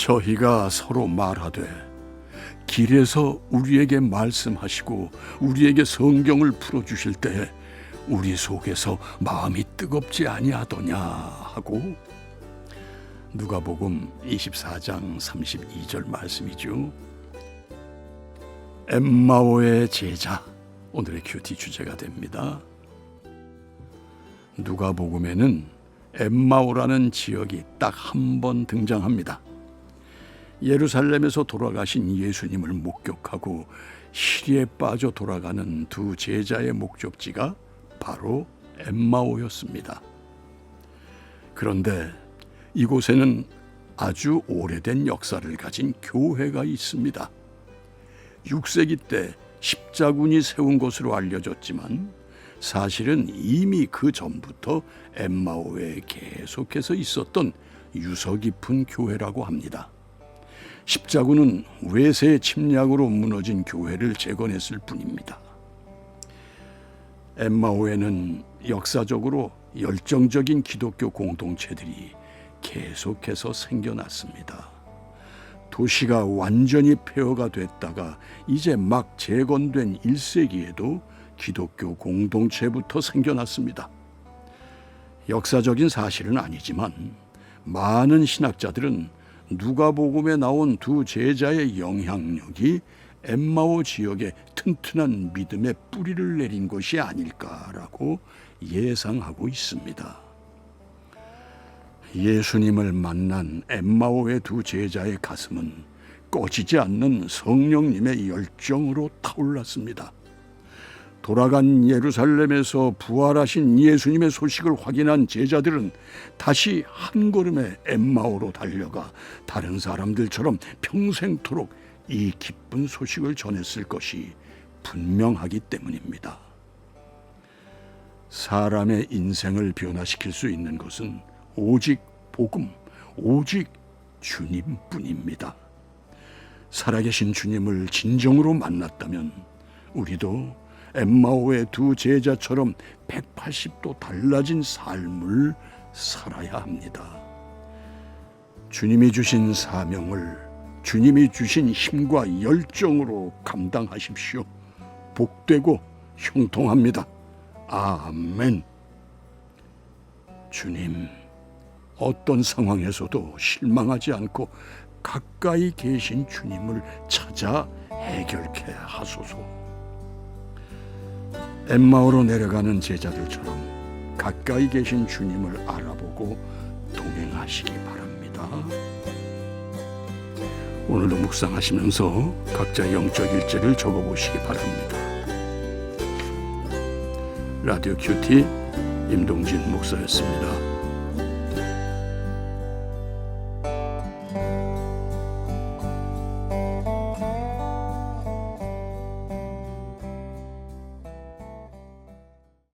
저희가 서로 말하되 길에서 우리에게 말씀하시고 우리에게 성경을 풀어 주실 때 우리 속에서 마음이 뜨겁지 아니하더냐 하고 누가복음 24장 32절 말씀이죠. 엠마오의 제자 오늘의 큐티 주제가 됩니다. 누가복음에는 엠마오라는 지역이 딱 한 번 등장합니다. 예루살렘에서 돌아가신 예수님을 목격하고 시리에 빠져 돌아가는 두 제자의 목적지가 바로 엠마오였습니다. 그런데 이곳에는 아주 오래된 역사를 가진 교회가 있습니다. 6세기 때 십자군이 세운 것으로 알려졌지만 사실은 이미 그 전부터 엠마오에 계속해서 있었던 유서 깊은 교회라고 합니다. 십자군은 외세의 침략으로 무너진 교회를 재건했을 뿐입니다. 엠마오에는 역사적으로 열정적인 기독교 공동체들이 계속해서 생겨났습니다. 도시가 완전히 폐허가 됐다가 이제 막 재건된 1세기에도 기독교 공동체부터 생겨났습니다. 역사적인 사실은 아니지만 많은 신학자들은 누가복음에 나온 두 제자의 영향력이 엠마오 지역에 튼튼한 믿음의 뿌리를 내린 것이 아닐까라고 예상하고 있습니다. 예수님을 만난 엠마오의 두 제자의 가슴은 꺼지지 않는 성령님의 열정으로 타올랐습니다. 돌아간 예루살렘에서 부활하신 예수님의 소식을 확인한 제자들은 다시 한 걸음에 엠마오로 달려가 다른 사람들처럼 평생토록 이 기쁜 소식을 전했을 것이 분명하기 때문입니다. 사람의 인생을 변화시킬 수 있는 것은 오직 복음, 오직 주님뿐입니다. 살아계신 주님을 진정으로 만났다면 우리도 엠마오의 두 제자처럼 180도 달라진 삶을 살아야 합니다. 주님이 주신 사명을 주님이 주신 힘과 열정으로 감당하십시오. 복되고 형통합니다. 아멘. 주님, 어떤 상황에서도 실망하지 않고 가까이 계신 주님을 찾아 해결케 하소서. 엠마오로 내려가는 제자들처럼 가까이 계신 주님을 알아보고 동행하시기 바랍니다. 오늘도 묵상하시면서 각자 영적 일지를 적어보시기 바랍니다. 라디오 큐티 임동진 목사였습니다.